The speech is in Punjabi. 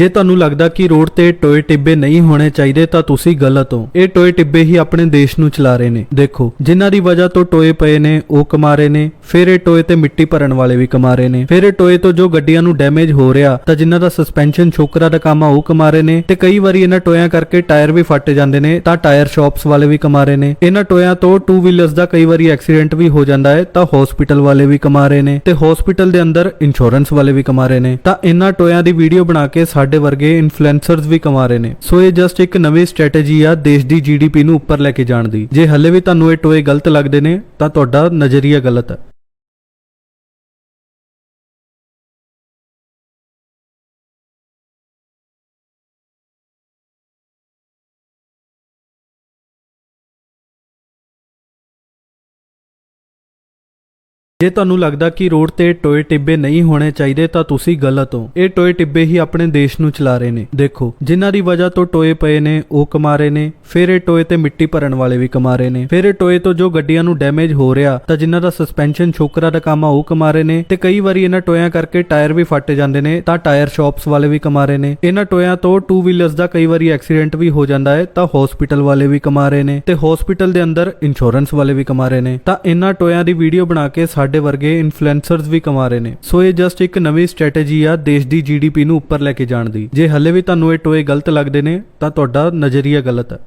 ਜੇ ਤੁਹਾਨੂੰ ਲੱਗਦਾ ਕਿ ਰੋਡ ਤੇ ਟੋਏ ਟਿੱਬੇ ਨਹੀਂ ਹੋਣੇ ਚਾਹੀਦੇ ਤਾਂ ਤੁਸੀਂ ਗਲਤ ਹੋ। ਇਹ ਟੋਏ ਟਿੱਬੇ ਹੀ ਆਪਣੇ ਦੇਸ਼ ਨੂੰ ਚਲਾ ਰਹੇ ਨੇ। ਦੇਖੋ, ਜਿਨ੍ਹਾਂ ਦੀ ਵਜ੍ਹਾ ਤੋਂ ਟੋਏ ਪਏ ਨੇ, ਉਹ ਕਮਾ ਰਹੇ ਨੇ। ਫਿਰ ਇਹ ਟੋਏ ਤੇ ਮਿੱਟੀ ਭਰਨ ਵਾਲੇ ਵੀ ਕਮਾ ਰਹੇ ਨੇ। ਫਿਰ ਇਹ ਟੋਏ ਤੋਂ ਜੋ ਗੱਡੀਆਂ ਨੂੰ ਡੈਮੇਜ ਹੋ ਰਿਹਾ, ਤਾਂ ਜਿਨ੍ਹਾਂ ਦਾ ਸਸਪੈਂਸ਼ਨ ਛੋਕਰਾ ਦਾ ਕੰਮ ਆ, ਉਹ ਕਮਾ ਰਹੇ ਨੇ। ਤੇ ਕਈ ਵਾਰੀ ਇਹਨਾਂ ਟੋਇਆਂ ਕਰਕੇ ਟਾਇਰ ਵੀ ਫੱਟ ਜਾਂਦੇ ਨੇ, ਤਾਂ ਟਾਇਰ ਸ਼ਾਪਸ ਵਾਲੇ ਵੀ ਕਮਾ ਰਹੇ ਨੇ। ਇਹਨਾਂ ਟੋਇਆਂ ਤੋਂ ਟੂ ਵੀਲਰਸ ਦਾ ਕਈ ਵਾਰੀ ਐਕਸੀਡੈਂਟ ਵੀ ਹੋ ਜਾਂਦਾ ਹੈ, ਤਾਂ ਹਸਪੀਟਲ ਵਾਲੇ ਵੀ ਕਮਾ ਰਹੇ ਨੇ। ਤੇ ਹਸਪੀਟਲ ਦੇ ਅੰਦਰ ਇੰਸ਼ੋਰੈਂਸ ਵਾਲੇ ਵੀ ਕਮਾ ਰਹੇ ਨੇ। ਤਾਂ ਇਹਨਾਂ ਟੋਇਆਂ ਦੀ ਵੀਡੀਓ ਬਣਾ ਕੇ ਸਾਡੇ ਵਰਗੇ ਇਨਫਲੂਐਂਸਰਸ ਵੀ ਕਮਾ ਰਹੇ ਨੇ। ਸੋ ਇਹ ਜਸਟ ਇੱਕ ਨਵੀਂ ਸਟ੍ਰੈਟੇਜੀ ਆ ਦੇਸ਼ ਦੀ ਜੀਡੀਪੀ ਨੂੰ ਉੱਪਰ ਲੈ ਕੇ ਜਾਣ ਦੀ। ਜੇ ਹੱਲੇ ਵੀ ਤੁਹਾਨੂੰ ਇਹ ਟੋਏ ਗਲਤ ਲੱਗਦੇ ਨੇ, ਤਾਂ ਤੁਹਾਡਾ ਨਜ਼ਰੀਆ ਗਲਤ ਹੈ। ਜੇ ਤੁਹਾਨੂੰ ਲੱਗਦਾ ਕਿ ਰੋਡ ਤੇ ਟੋਏ ਟਿੱਬੇ ਨਹੀਂ ਹੋਣੇ ਚਾਹੀਦੇ ਤਾਂ ਤੁਸੀਂ ਗਲਤ ਹੋ। ਇਹ ਟੋਏ ਟਿੱਬੇ ਹੀ ਆਪਣੇ ਦੇਸ਼ ਨੂੰ ਚਲਾ ਰਹੇ ਨੇ। ਦੇਖੋ, ਜਿਨ੍ਹਾਂ ਦੀ ਵਜ੍ਹਾ ਤੋਂ ਟੋਏ ਪਏ ਨੇ, ਉਹ ਕਮਾ ਰਹੇ ਨੇ, ਫਿਰ ਇਹ ਟੋਏ ਤੇ ਮਿੱਟੀ ਭਰਨ ਵਾਲੇ ਵੀ ਕਮਾ ਰਹੇ ਨੇ। ਫਿਰ ਇਹ ਟੋਏ ਤੋਂ ਜੋ ਗੱਡੀਆਂ ਨੂੰ ਡੈਮੇਜ ਹੋ ਰਿਹਾ, ਤਾਂ ਜਿਨ੍ਹਾਂ ਦਾ ਸਸਪੈਂਸ਼ਨ ਛੋਕਰਾ ਦਾ ਕੰਮ ਆ, ਉਹ ਕਮਾ ਰਹੇ ਨੇ। ਤੇ ਕਈ ਵਾਰੀ ਇਹਨਾਂ ਟੋਇਆਂ ਕਰਕੇ ਟਾਇਰ ਵੀ ਫੱਟ ਜਾਂਦੇ ਨੇ, ਤਾਂ ਟਾਇਰ ਸ਼ਾਪਸ ਵਾਲੇ ਵੀ ਕਮਾ ਰਹੇ ਨੇ। ਇਹਨਾਂ ਟੋਇਆਂ ਤੋਂ ਟੂ ਵੀਲਰਸ ਦਾ ਕਈ ਵਾਰੀ ਐਕਸੀਡੈਂਟ ਵੀ ਹੋ ਜਾਂਦਾ ਹੈ, ਤਾਂ ਹਸਪੀਟਲ ਵਾਲੇ ਵੀ ਕਮਾ ਰਹੇ ਨੇ। ਤੇ ਹਸਪੀਟਲ ਦੇ ਅੰਦਰ ਇੰਸ਼ੋਰੈਂਸ ਵਾਲੇ ਵੀ ਕਮਾ ਰਹੇ ਨੇ। ਤਾਂ ਇਹਨਾਂ ਟੋਇਆਂ ਦੀ ਵੀਡੀਓ ਬਣਾ ਕੇ ਸਾਡੇ ਵਰਗੇ ਇਨਫਲੂਐਂਸਰਸ ਵੀ ਕਮਾ ਰਹੇ ਨੇ। ਸੋ ਇਹ ਜਸਟ ਇੱਕ ਨਵੀਂ ਸਟ੍ਰੈਟੇਜੀ ਆ ਦੇਸ਼ ਦੀ ਜੀਡੀਪੀ ਨੂੰ ਉੱਪਰ ਲੈ ਕੇ ਜਾਣ ਦੀ। ਜੇ ਹੱਲੇ ਵੀ ਤੁਹਾਨੂੰ ਇਹ ਟੋਏ ਗਲਤ ਲੱਗਦੇ ਨੇ, ਤਾਂ ਤੁਹਾਡਾ ਨਜ਼ਰੀਆ ਗਲਤ ਹੈ